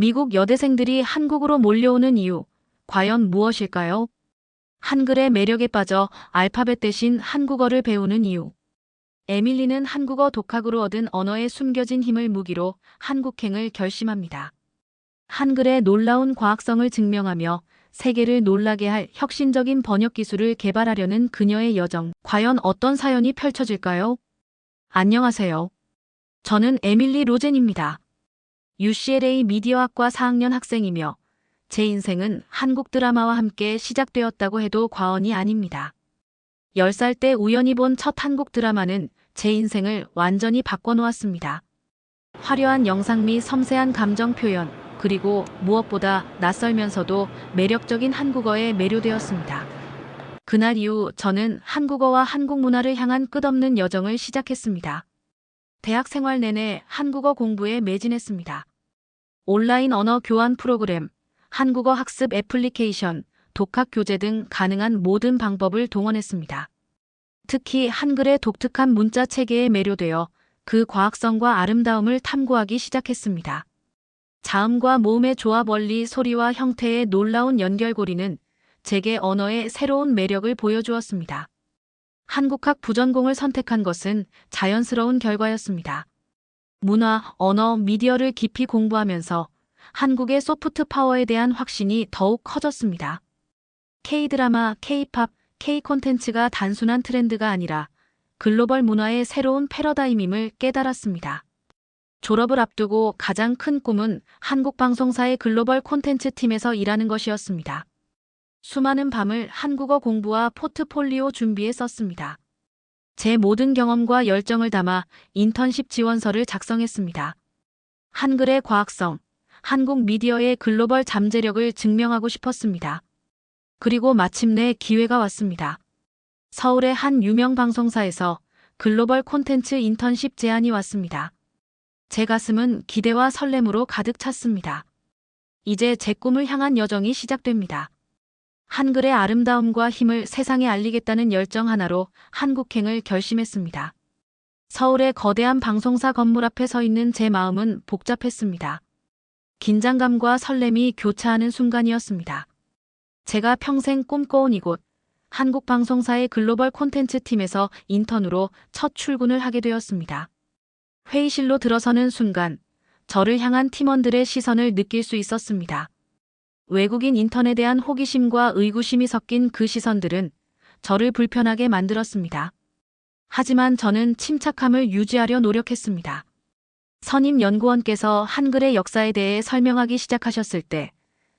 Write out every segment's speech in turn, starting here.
미국 여대생들이 한국으로 몰려오는 이유, 과연 무엇일까요? 한글의 매력에 빠져 알파벳 대신 한국어를 배우는 이유. 에밀리는 한국어 독학으로 얻은 언어에 숨겨진 힘을 무기로 한국행을 결심합니다. 한글의 놀라운 과학성을 증명하며 세계를 놀라게 할 혁신적인 번역 기술을 개발하려는 그녀의 여정. 과연 어떤 사연이 펼쳐질까요? 안녕하세요. 저는 에밀리 로젠입니다. UCLA 미디어학과 4학년 학생이며 제 인생은 한국 드라마와 함께 시작되었다고 해도 과언이 아닙니다. 10살 때 우연히 본 첫 한국 드라마는 제 인생을 완전히 바꿔놓았습니다. 화려한 영상 및 섬세한 감정 표현, 그리고 무엇보다 낯설면서도 매력적인 한국어에 매료되었습니다. 그날 이후 저는 한국어와 한국 문화를 향한 끝없는 여정을 시작했습니다. 대학 생활 내내 한국어 공부에 매진했습니다. 온라인 언어 교환 프로그램, 한국어 학습 애플리케이션, 독학 교재 등 가능한 모든 방법을 동원했습니다. 특히 한글의 독특한 문자 체계에 매료되어 그 과학성과 아름다움을 탐구하기 시작했습니다. 자음과 모음의 조합 원리, 소리와 형태의 놀라운 연결고리는 제게 언어의 새로운 매력을 보여주었습니다. 한국학 부전공을 선택한 것은 자연스러운 결과였습니다. 문화, 언어, 미디어를 깊이 공부하면서 한국의 소프트 파워에 대한 확신이 더욱 커졌습니다. K-드라마, K-팝, K 콘텐츠가 단순한 트렌드가 아니라 글로벌 문화의 새로운 패러다임임을 깨달았습니다. 졸업을 앞두고 가장 큰 꿈은 한국 방송사의 글로벌 콘텐츠 팀에서 일하는 것이었습니다. 수많은 밤을 한국어 공부와 포트폴리오 준비에 썼습니다. 제 모든 경험과 열정을 담아 인턴십 지원서를 작성했습니다. 한글의 과학성, 한국 미디어의 글로벌 잠재력을 증명하고 싶었습니다. 그리고 마침내 기회가 왔습니다. 서울의 한 유명 방송사에서 글로벌 콘텐츠 인턴십 제안이 왔습니다. 제 가슴은 기대와 설렘으로 가득 찼습니다. 이제 제 꿈을 향한 여정이 시작됩니다. 한글의 아름다움과 힘을 세상에 알리겠다는 열정 하나로 한국행을 결심했습니다. 서울의 거대한 방송사 건물 앞에 서 있는 제 마음은 복잡했습니다. 긴장감과 설렘이 교차하는 순간이었습니다. 제가 평생 꿈꿔온 이곳, 한국방송사의 글로벌 콘텐츠 팀에서 인턴으로 첫 출근을 하게 되었습니다. 회의실로 들어서는 순간, 저를 향한 팀원들의 시선을 느낄 수 있었습니다. 외국인 인턴에 대한 호기심과 의구심이 섞인 그 시선들은 저를 불편하게 만들었습니다. 하지만 저는 침착함을 유지하려 노력했습니다. 선임 연구원께서 한글의 역사에 대해 설명하기 시작하셨을 때,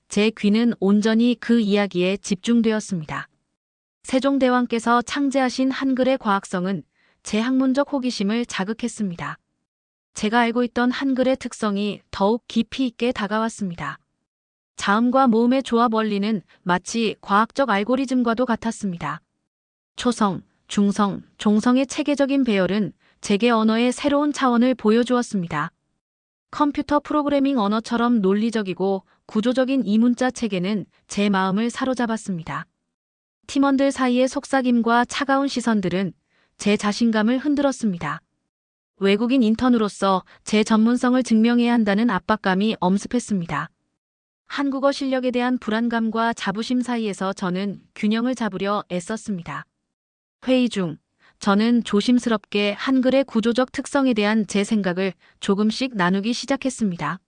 제 귀는 온전히 그 이야기에 집중되었습니다. 세종대왕께서 창제하신 한글의 과학성은 제 학문적 호기심을 자극했습니다. 제가 알고 있던 한글의 특성이 더욱 깊이 있게 다가왔습니다. 자음과 모음의 조합 원리는 마치 과학적 알고리즘과도 같았습니다. 초성, 중성, 종성의 체계적인 배열은 제게 언어의 새로운 차원을 보여주었습니다. 컴퓨터 프로그래밍 언어처럼 논리적이고 구조적인 이 문자 체계는 제 마음을 사로잡았습니다. 팀원들 사이의 속삭임과 차가운 시선들은 제 자신감을 흔들었습니다. 외국인 인턴으로서 제 전문성을 증명해야 한다는 압박감이 엄습했습니다. 한국어 실력에 대한 불안감과 자부심 사이에서 저는 균형을 잡으려 애썼습니다. 회의 중 저는 조심스럽게 한글의 구조적 특성에 대한 제 생각을 조금씩 나누기 시작했습니다.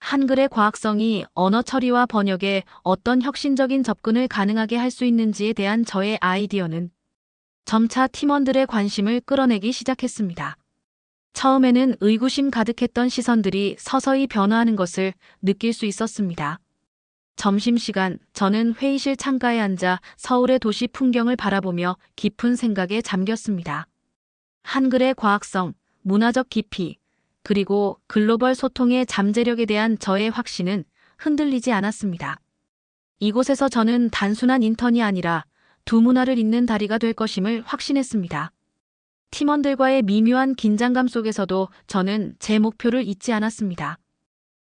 한글의 과학성이 언어 처리와 번역에 어떤 혁신적인 접근을 가능하게 할 수 있는지에 대한 저의 아이디어는 점차 팀원들의 관심을 끌어내기 시작했습니다. 처음에는 의구심 가득했던 시선들이 서서히 변화하는 것을 느낄 수 있었습니다. 점심시간, 저는 회의실 창가에 앉아 서울의 도시 풍경을 바라보며 깊은 생각에 잠겼습니다. 한글의 과학성, 문화적 깊이, 그리고 글로벌 소통의 잠재력에 대한 저의 확신은 흔들리지 않았습니다. 이곳에서 저는 단순한 인턴이 아니라 두 문화를 잇는 다리가 될 것임을 확신했습니다. 팀원들과의 미묘한 긴장감 속에서도 저는 제 목표를 잊지 않았습니다.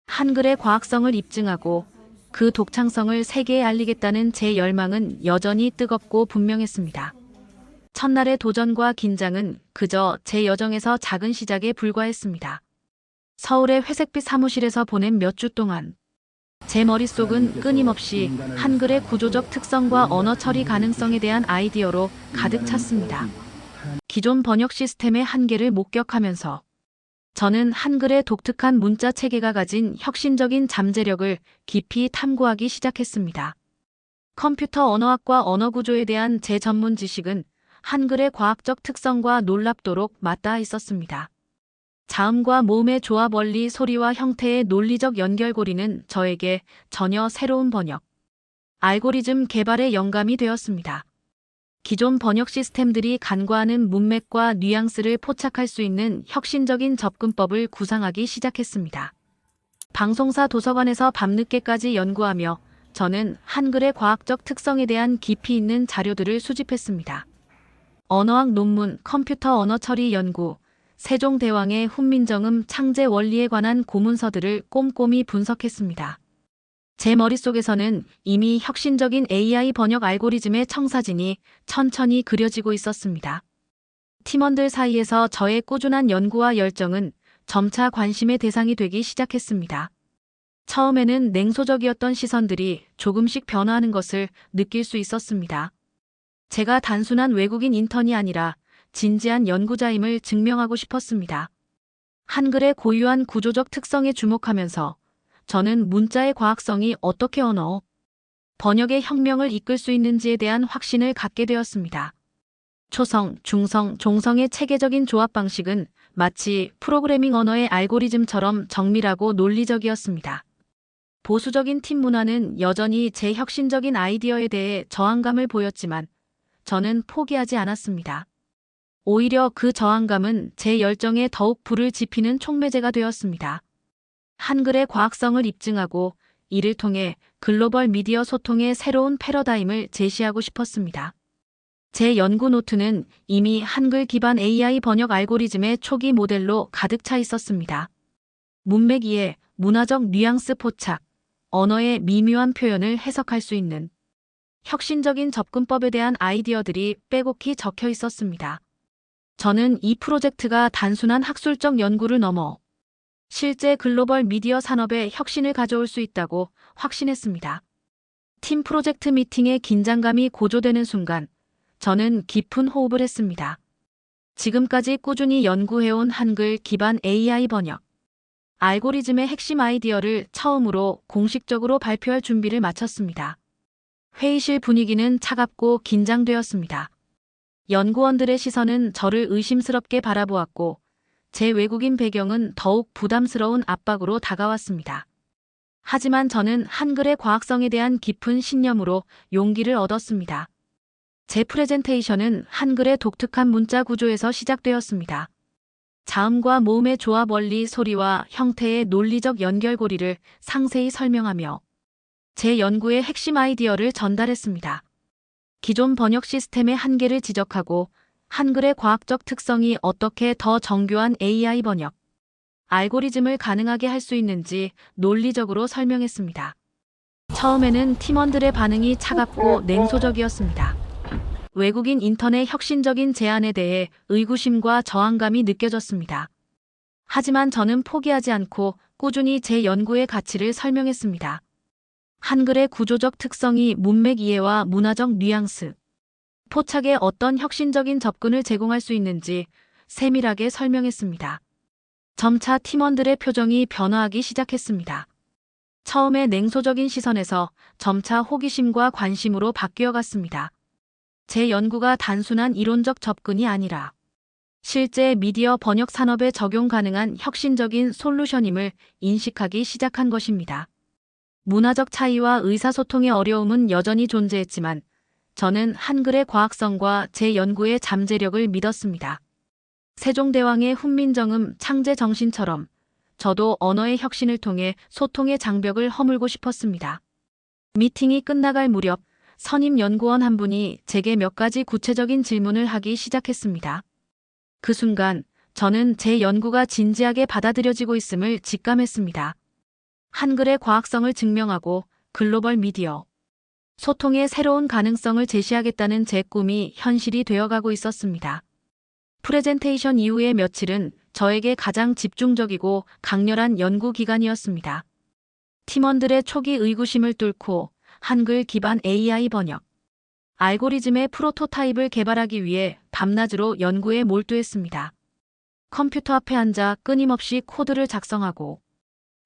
한글의 과학성을 입증하고 그 독창성을 세계에 알리겠다는 제 열망은 여전히 뜨겁고 분명했습니다. 첫날의 도전과 긴장은 그저 제 여정에서 작은 시작에 불과했습니다. 서울의 회색빛 사무실에서 보낸 몇 주 동안 제 머릿속은 끊임없이 한글의 구조적 특성과 언어 처리 가능성에 대한 아이디어로 가득 찼습니다. 기존 번역 시스템의 한계를 목격하면서 저는 한글의 독특한 문자 체계가 가진 혁신적인 잠재력을 깊이 탐구하기 시작했습니다. 컴퓨터 언어학과 언어 구조에 대한 제 전문 지식은 한글의 과학적 특성과 놀랍도록 맞닿아 있었습니다. 자음과 모음의 조합 원리, 소리와 형태의 논리적 연결고리는 저에게 전혀 새로운 번역, 알고리즘 개발의 영감이 되었습니다. 기존 번역 시스템들이 간과하는 문맥과 뉘앙스를 포착할 수 있는 혁신적인 접근법을 구상하기 시작했습니다. 방송사 도서관에서 밤늦게까지 연구하며 저는 한글의 과학적 특성에 대한 깊이 있는 자료들을 수집했습니다. 언어학 논문, 컴퓨터 언어 처리 연구, 세종대왕의 훈민정음 창제 원리에 관한 고문서들을 꼼꼼히 분석했습니다. 제 머릿속에서는 이미 혁신적인 AI 번역 알고리즘의 청사진이 천천히 그려지고 있었습니다. 팀원들 사이에서 저의 꾸준한 연구와 열정은 점차 관심의 대상이 되기 시작했습니다. 처음에는 냉소적이었던 시선들이 조금씩 변화하는 것을 느낄 수 있었습니다. 제가 단순한 외국인 인턴이 아니라 진지한 연구자임을 증명하고 싶었습니다. 한글의 고유한 구조적 특성에 주목하면서 저는 문자의 과학성이 어떻게 언어, 번역의 혁명을 이끌 수 있는지에 대한 확신을 갖게 되었습니다. 초성, 중성, 종성의 체계적인 조합 방식은 마치 프로그래밍 언어의 알고리즘처럼 정밀하고 논리적이었습니다. 보수적인 팀 문화는 여전히 제 혁신적인 아이디어에 대해 저항감을 보였지만 저는 포기하지 않았습니다. 오히려 그 저항감은 제 열정에 더욱 불을 지피는 촉매제가 되었습니다. 한글의 과학성을 입증하고 이를 통해 글로벌 미디어 소통의 새로운 패러다임을 제시하고 싶었습니다. 제 연구 노트는 이미 한글 기반 AI 번역 알고리즘의 초기 모델로 가득 차 있었습니다. 문맥 이해, 문화적 뉘앙스 포착, 언어의 미묘한 표현을 해석할 수 있는 혁신적인 접근법에 대한 아이디어들이 빼곡히 적혀 있었습니다. 저는 이 프로젝트가 단순한 학술적 연구를 넘어 실제 글로벌 미디어 산업에 혁신을 가져올 수 있다고 확신했습니다. 팀 프로젝트 미팅의 긴장감이 고조되는 순간 저는 깊은 호흡을 했습니다. 지금까지 꾸준히 연구해온 한글 기반 AI 번역, 알고리즘의 핵심 아이디어를 처음으로 공식적으로 발표할 준비를 마쳤습니다. 회의실 분위기는 차갑고 긴장되었습니다. 연구원들의 시선은 저를 의심스럽게 바라보았고 제 외국인 배경은 더욱 부담스러운 압박으로 다가왔습니다. 하지만 저는 한글의 과학성에 대한 깊은 신념으로 용기를 얻었습니다. 제 프레젠테이션은 한글의 독특한 문자 구조에서 시작되었습니다. 자음과 모음의 조합 원리, 소리와 형태의 논리적 연결고리를 상세히 설명하며 제 연구의 핵심 아이디어를 전달했습니다. 기존 번역 시스템의 한계를 지적하고 한글의 과학적 특성이 어떻게 더 정교한 AI 번역, 알고리즘을 가능하게 할 수 있는지 논리적으로 설명했습니다. 처음에는 팀원들의 반응이 차갑고 냉소적이었습니다. 외국인 인턴의 혁신적인 제안에 대해 의구심과 저항감이 느껴졌습니다. 하지만 저는 포기하지 않고 꾸준히 제 연구의 가치를 설명했습니다. 한글의 구조적 특성이 문맥 이해와 문화적 뉘앙스, 포착에 어떤 혁신적인 접근을 제공할 수 있는지 세밀하게 설명했습니다. 점차 팀원들의 표정이 변화하기 시작했습니다. 처음에 냉소적인 시선에서 점차 호기심과 관심으로 바뀌어 갔습니다. 제 연구가 단순한 이론적 접근이 아니라 실제 미디어 번역 산업에 적용 가능한 혁신적인 솔루션임을 인식하기 시작한 것입니다. 문화적 차이와 의사소통의 어려움은 여전히 존재했지만 저는 한글의 과학성과 제 연구의 잠재력을 믿었습니다. 세종대왕의 훈민정음 창제 정신처럼 저도 언어의 혁신을 통해 소통의 장벽을 허물고 싶었습니다. 미팅이 끝나갈 무렵 선임 연구원 한 분이 제게 몇 가지 구체적인 질문을 하기 시작했습니다. 그 순간 저는 제 연구가 진지하게 받아들여지고 있음을 직감했습니다. 한글의 과학성을 증명하고 글로벌 미디어, 소통의 새로운 가능성을 제시하겠다는 제 꿈이 현실이 되어가고 있었습니다. 프레젠테이션 이후의 며칠은 저에게 가장 집중적이고 강렬한 연구 기간이었습니다. 팀원들의 초기 의구심을 뚫고 한글 기반 AI 번역, 알고리즘의 프로토타입을 개발하기 위해 밤낮으로 연구에 몰두했습니다. 컴퓨터 앞에 앉아 끊임없이 코드를 작성하고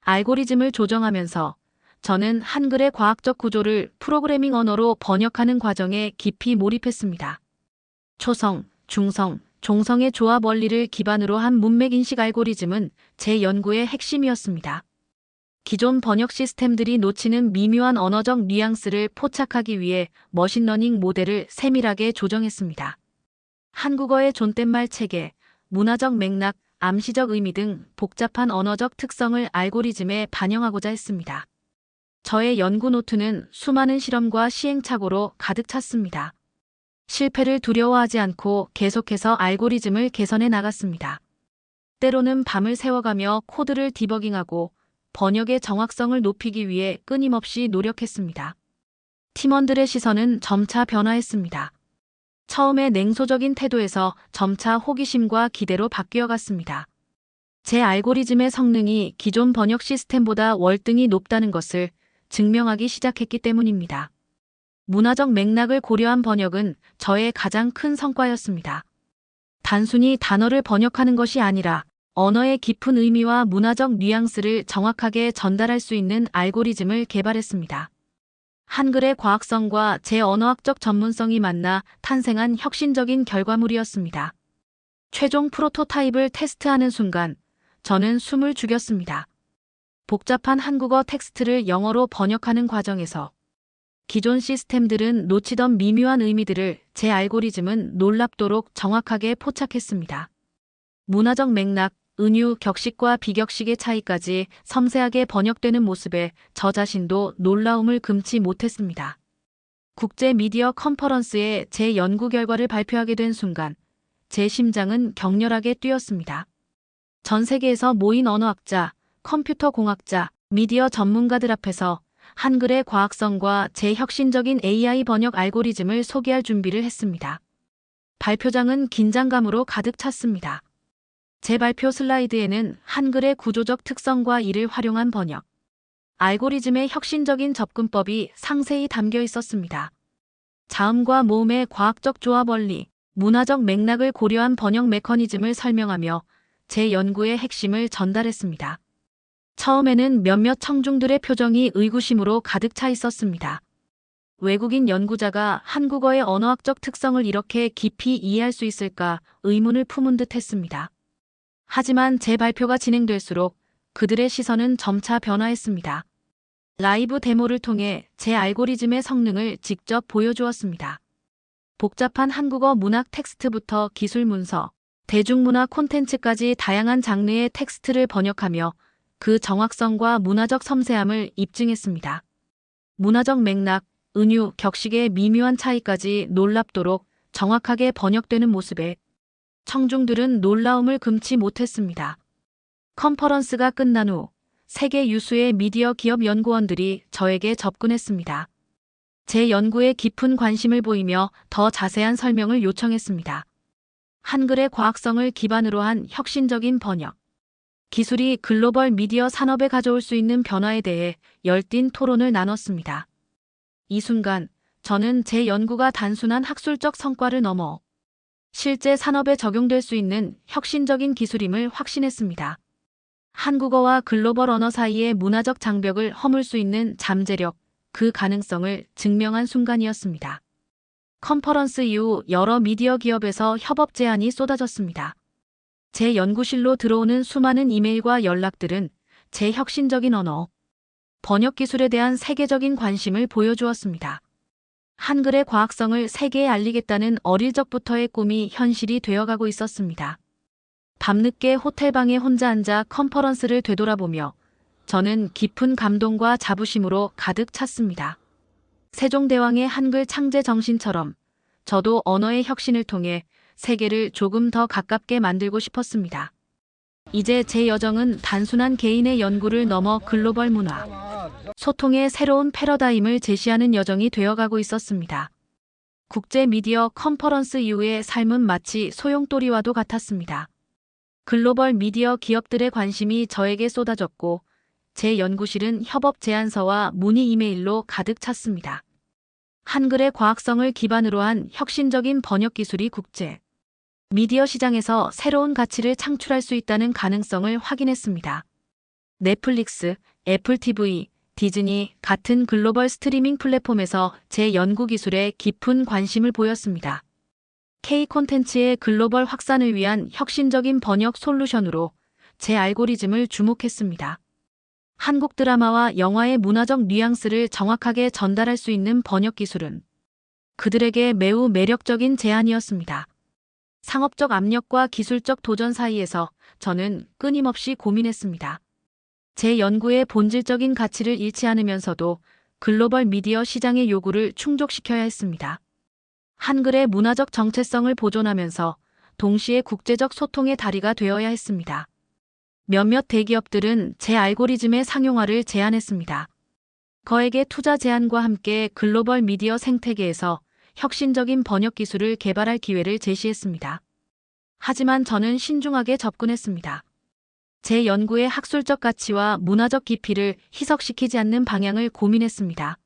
알고리즘을 조정하면서 저는 한글의 과학적 구조를 프로그래밍 언어로 번역하는 과정에 깊이 몰입했습니다. 초성, 중성, 종성의 조합 원리를 기반으로 한 문맥 인식 알고리즘은 제 연구의 핵심이었습니다. 기존 번역 시스템들이 놓치는 미묘한 언어적 뉘앙스를 포착하기 위해 머신러닝 모델을 세밀하게 조정했습니다. 한국어의 존댓말 체계, 문화적 맥락, 암시적 의미 등 복잡한 언어적 특성을 알고리즘에 반영하고자 했습니다. 저의 연구 노트는 수많은 실험과 시행착오로 가득 찼습니다. 실패를 두려워하지 않고 계속해서 알고리즘을 개선해 나갔습니다. 때로는 밤을 새워가며 코드를 디버깅하고 번역의 정확성을 높이기 위해 끊임없이 노력했습니다. 팀원들의 시선은 점차 변화했습니다. 처음에 냉소적인 태도에서 점차 호기심과 기대로 바뀌어 갔습니다. 제 알고리즘의 성능이 기존 번역 시스템보다 월등히 높다는 것을 증명하기 시작했기 때문입니다. 문화적 맥락을 고려한 번역은 저의 가장 큰 성과였습니다. 단순히 단어를 번역하는 것이 아니라 언어의 깊은 의미와 문화적 뉘앙스를 정확하게 전달할 수 있는 알고리즘을 개발했습니다. 한글의 과학성과 제 언어학적 전문성이 만나 탄생한 혁신적인 결과물이었습니다. 최종 프로토타입을 테스트하는 순간 저는 숨을 죽였습니다. 복잡한 한국어 텍스트를 영어로 번역하는 과정에서 기존 시스템들은 놓치던 미묘한 의미들을 제 알고리즘은 놀랍도록 정확하게 포착했습니다. 문화적 맥락, 은유, 격식과 비격식의 차이까지 섬세하게 번역되는 모습에 저 자신도 놀라움을 금치 못했습니다. 국제 미디어 컨퍼런스에 제 연구 결과를 발표하게 된 순간 제 심장은 격렬하게 뛰었습니다. 전 세계에서 모인 언어학자, 컴퓨터 공학자, 미디어 전문가들 앞에서 한글의 과학성과 제 혁신적인 AI 번역 알고리즘을 소개할 준비를 했습니다. 발표장은 긴장감으로 가득 찼습니다. 제 발표 슬라이드에는 한글의 구조적 특성과 이를 활용한 번역, 알고리즘의 혁신적인 접근법이 상세히 담겨 있었습니다. 자음과 모음의 과학적 조합 원리, 문화적 맥락을 고려한 번역 메커니즘을 설명하며 제 연구의 핵심을 전달했습니다. 처음에는 몇몇 청중들의 표정이 의구심으로 가득 차 있었습니다. 외국인 연구자가 한국어의 언어학적 특성을 이렇게 깊이 이해할 수 있을까 의문을 품은 듯 했습니다. 하지만 제 발표가 진행될수록 그들의 시선은 점차 변화했습니다. 라이브 데모를 통해 제 알고리즘의 성능을 직접 보여주었습니다. 복잡한 한국어 문학 텍스트부터 기술 문서, 대중문화 콘텐츠까지 다양한 장르의 텍스트를 번역하며 그 정확성과 문화적 섬세함을 입증했습니다. 문화적 맥락, 은유, 격식의 미묘한 차이까지 놀랍도록 정확하게 번역되는 모습에 청중들은 놀라움을 금치 못했습니다. 컨퍼런스가 끝난 후 세계 유수의 미디어 기업 연구원들이 저에게 접근했습니다. 제 연구에 깊은 관심을 보이며 더 자세한 설명을 요청했습니다. 한글의 과학성을 기반으로 한 혁신적인 번역. 기술이 글로벌 미디어 산업에 가져올 수 있는 변화에 대해 열띤 토론을 나눴습니다. 이 순간 저는 제 연구가 단순한 학술적 성과를 넘어 실제 산업에 적용될 수 있는 혁신적인 기술임을 확신했습니다. 한국어와 글로벌 언어 사이의 문화적 장벽을 허물 수 있는 잠재력, 그 가능성을 증명한 순간이었습니다. 컨퍼런스 이후 여러 미디어 기업에서 협업 제안이 쏟아졌습니다. 제 연구실로 들어오는 수많은 이메일과 연락들은 제 혁신적인 언어, 번역 기술에 대한 세계적인 관심을 보여주었습니다. 한글의 과학성을 세계에 알리겠다는 어릴 적부터의 꿈이 현실이 되어가고 있었습니다. 밤늦게 호텔방에 혼자 앉아 컨퍼런스를 되돌아보며 저는 깊은 감동과 자부심으로 가득 찼습니다. 세종대왕의 한글 창제 정신처럼 저도 언어의 혁신을 통해 세계를 조금 더 가깝게 만들고 싶었습니다. 이제 제 여정은 단순한 개인의 연구를 넘어 글로벌 문화, 소통의 새로운 패러다임을 제시하는 여정이 되어가고 있었습니다. 국제 미디어 컨퍼런스 이후의 삶은 마치 소용돌이와도 같았습니다. 글로벌 미디어 기업들의 관심이 저에게 쏟아졌고 제 연구실은 협업 제안서와 문의 이메일로 가득 찼습니다. 한글의 과학성을 기반으로 한 혁신적인 번역 기술이 국제 미디어 시장에서 새로운 가치를 창출할 수 있다는 가능성을 확인했습니다. 넷플릭스, 애플 TV, 디즈니 같은 글로벌 스트리밍 플랫폼에서 제 연구 기술에 깊은 관심을 보였습니다. K 콘텐츠의 글로벌 확산을 위한 혁신적인 번역 솔루션으로 제 알고리즘을 주목했습니다. 한국 드라마와 영화의 문화적 뉘앙스를 정확하게 전달할 수 있는 번역 기술은 그들에게 매우 매력적인 제안이었습니다. 상업적 압력과 기술적 도전 사이에서 저는 끊임없이 고민했습니다. 제 연구의 본질적인 가치를 잃지 않으면서도 글로벌 미디어 시장의 요구를 충족시켜야 했습니다. 한글의 문화적 정체성을 보존하면서 동시에 국제적 소통의 다리가 되어야 했습니다. 몇몇 대기업들은 제 알고리즘의 상용화를 제안했습니다. 거액의 투자 제안과 함께 글로벌 미디어 생태계에서 혁신적인 번역 기술을 개발할 기회를 제시했습니다. 하지만 저는 신중하게 접근했습니다. 제 연구의 학술적 가치와 문화적 깊이를 희석시키지 않는 방향을 고민했습니다.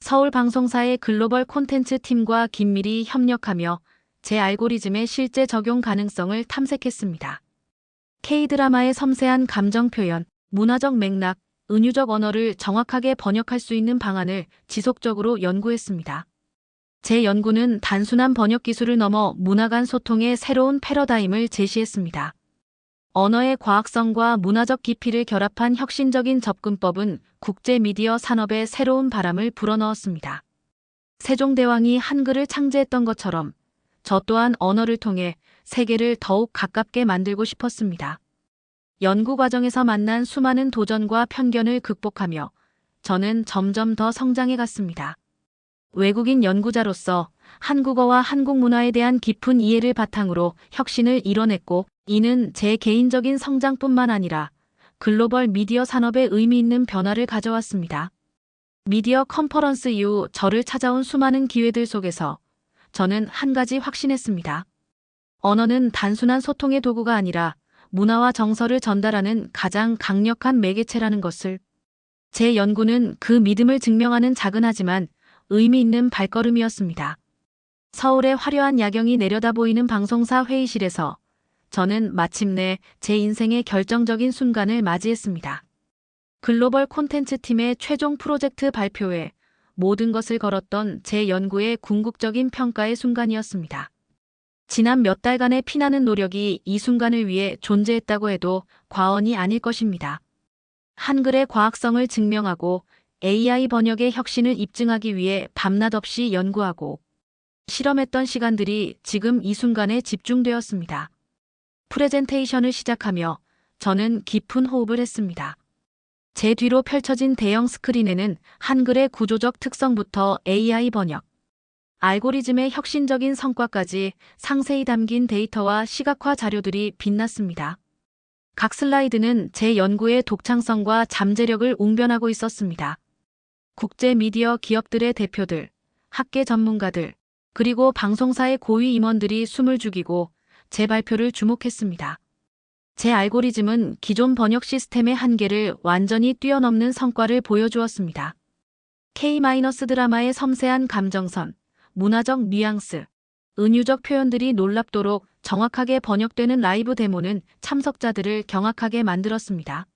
서울방송사의 글로벌 콘텐츠 팀과 긴밀히 협력하며 제 알고리즘의 실제 적용 가능성을 탐색했습니다. K-드라마의 섬세한 감정 표현, 문화적 맥락, 은유적 언어를 정확하게 번역할 수 있는 방안을 지속적으로 연구했습니다. 제 연구는 단순한 번역 기술을 넘어 문화 간 소통의 새로운 패러다임을 제시했습니다. 언어의 과학성과 문화적 깊이를 결합한 혁신적인 접근법은 국제 미디어 산업에 새로운 바람을 불어넣었습니다. 세종대왕이 한글을 창제했던 것처럼 저 또한 언어를 통해 세계를 더욱 가깝게 만들고 싶었습니다. 연구 과정에서 만난 수많은 도전과 편견을 극복하며 저는 점점 더 성장해 갔습니다. 외국인 연구자로서 한국어와 한국 문화에 대한 깊은 이해를 바탕으로 혁신을 이뤄냈고 이는 제 개인적인 성장뿐만 아니라 글로벌 미디어 산업에 의미 있는 변화를 가져왔습니다. 미디어 컨퍼런스 이후 저를 찾아온 수많은 기회들 속에서 저는 한 가지 확신했습니다. 언어는 단순한 소통의 도구가 아니라 문화와 정서를 전달하는 가장 강력한 매개체라는 것을 제 연구는 그 믿음을 증명하는 작은 하지만 의미 있는 발걸음이었습니다. 서울의 화려한 야경이 내려다 보이는 방송사 회의실에서 저는 마침내 제 인생의 결정적인 순간을 맞이했습니다. 글로벌 콘텐츠 팀의 최종 프로젝트 발표에 모든 것을 걸었던 제 연구의 궁극적인 평가의 순간이었습니다. 지난 몇 달간의 피나는 노력이 이 순간을 위해 존재했다고 해도 과언이 아닐 것입니다. 한글의 과학성을 증명하고 AI 번역의 혁신을 입증하기 위해 밤낮 없이 연구하고 실험했던 시간들이 지금 이 순간에 집중되었습니다. 프레젠테이션을 시작하며 저는 깊은 호흡을 했습니다. 제 뒤로 펼쳐진 대형 스크린에는 한글의 구조적 특성부터 AI 번역, 알고리즘의 혁신적인 성과까지 상세히 담긴 데이터와 시각화 자료들이 빛났습니다. 각 슬라이드는 제 연구의 독창성과 잠재력을 웅변하고 있었습니다. 국제 미디어 기업들의 대표들, 학계 전문가들, 그리고 방송사의 고위 임원들이 숨을 죽이고 제 발표를 주목했습니다. 제 알고리즘은 기존 번역 시스템의 한계를 완전히 뛰어넘는 성과를 보여주었습니다. K-드라마의 섬세한 감정선, 문화적 뉘앙스, 은유적 표현들이 놀랍도록 정확하게 번역되는 라이브 데모는 참석자들을 경악하게 만들었습니다.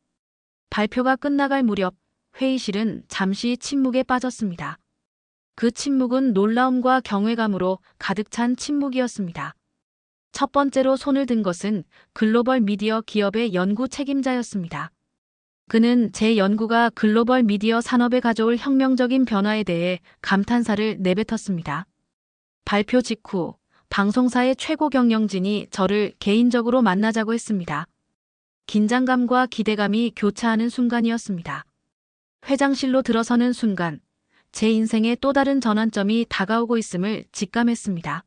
발표가 끝나갈 무렵 회의실은 잠시 침묵에 빠졌습니다. 그 침묵은 놀라움과 경외감으로 가득 찬 침묵이었습니다. 첫 번째로 손을 든 것은 글로벌 미디어 기업의 연구 책임자였습니다. 그는 제 연구가 글로벌 미디어 산업에 가져올 혁명적인 변화에 대해 감탄사를 내뱉었습니다. 발표 직후 방송사의 최고 경영진이 저를 개인적으로 만나자고 했습니다. 긴장감과 기대감이 교차하는 순간이었습니다. 회장실로 들어서는 순간 제 인생의 또 다른 전환점이 다가오고 있음을 직감했습니다.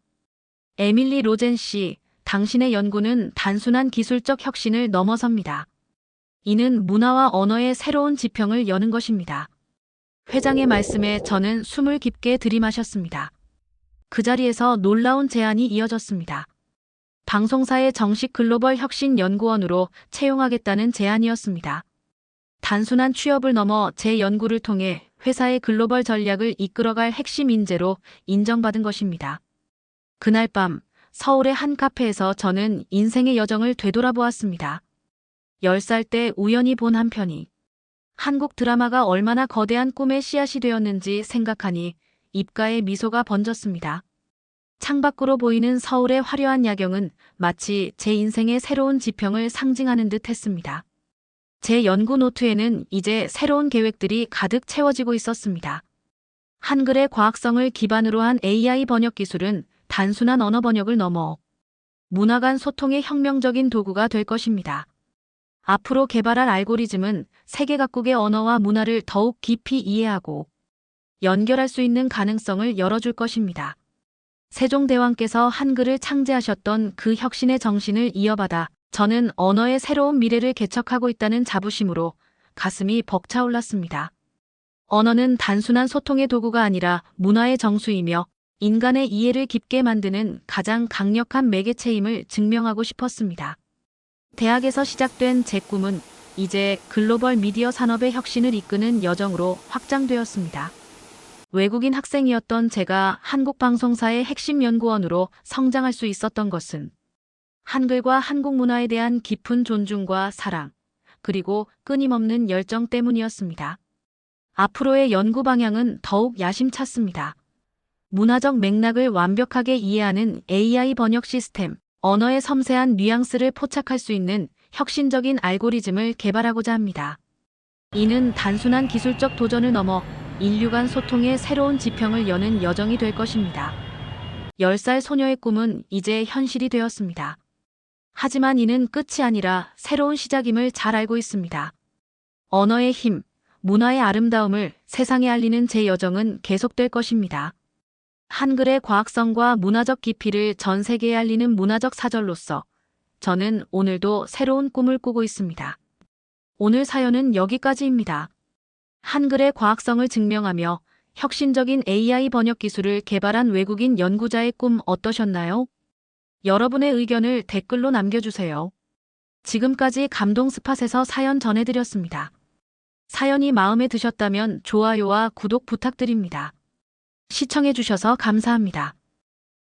에밀리 로젠 씨, 당신의 연구는 단순한 기술적 혁신을 넘어섭니다. 이는 문화와 언어의 새로운 지평을 여는 것입니다. 회장의 말씀에 저는 숨을 깊게 들이마셨습니다. 그 자리에서 놀라운 제안이 이어졌습니다. 방송사의 정식 글로벌 혁신 연구원으로 채용하겠다는 제안이었습니다. 단순한 취업을 넘어 제 연구를 통해 회사의 글로벌 전략을 이끌어갈 핵심 인재로 인정받은 것입니다. 그날 밤 서울의 한 카페에서 저는 인생의 여정을 되돌아보았습니다. 10살 때 우연히 본 한 편이 한국 드라마가 얼마나 거대한 꿈의 씨앗이 되었는지 생각하니 입가에 미소가 번졌습니다. 창밖으로 보이는 서울의 화려한 야경은 마치 제 인생의 새로운 지평을 상징하는 듯 했습니다. 제 연구 노트에는 이제 새로운 계획들이 가득 채워지고 있었습니다. 한글의 과학성을 기반으로 한 AI 번역 기술은 단순한 언어 번역을 넘어 문화 간 소통의 혁명적인 도구가 될 것입니다. 앞으로 개발할 알고리즘은 세계 각국의 언어와 문화를 더욱 깊이 이해하고 연결할 수 있는 가능성을 열어줄 것입니다. 세종대왕께서 한글을 창제하셨던 그 혁신의 정신을 이어받아 저는 언어의 새로운 미래를 개척하고 있다는 자부심으로 가슴이 벅차올랐습니다. 언어는 단순한 소통의 도구가 아니라 문화의 정수이며 인간의 이해를 깊게 만드는 가장 강력한 매개체임을 증명하고 싶었습니다. 대학에서 시작된 제 꿈은 이제 글로벌 미디어 산업의 혁신을 이끄는 여정으로 확장되었습니다. 외국인 학생이었던 제가 한국 방송사의 핵심 연구원으로 성장할 수 있었던 것은 한글과 한국 문화에 대한 깊은 존중과 사랑, 그리고 끊임없는 열정 때문이었습니다. 앞으로의 연구 방향은 더욱 야심찼습니다. 문화적 맥락을 완벽하게 이해하는 AI 번역 시스템, 언어의 섬세한 뉘앙스를 포착할 수 있는 혁신적인 알고리즘을 개발하고자 합니다. 이는 단순한 기술적 도전을 넘어 인류 간 소통의 새로운 지평을 여는 여정이 될 것입니다. 10살 소녀의 꿈은 이제 현실이 되었습니다. 하지만 이는 끝이 아니라 새로운 시작임을 잘 알고 있습니다. 언어의 힘, 문화의 아름다움을 세상에 알리는 제 여정은 계속될 것입니다. 한글의 과학성과 문화적 깊이를 전 세계에 알리는 문화적 사절로서 저는 오늘도 새로운 꿈을 꾸고 있습니다. 오늘 사연은 여기까지입니다. 한글의 과학성을 증명하며 혁신적인 AI 번역 기술을 개발한 외국인 연구자의 꿈 어떠셨나요? 여러분의 의견을 댓글로 남겨주세요. 지금까지 감동 스팟에서 사연 전해드렸습니다. 사연이 마음에 드셨다면 좋아요와 구독 부탁드립니다. 시청해주셔서 감사합니다.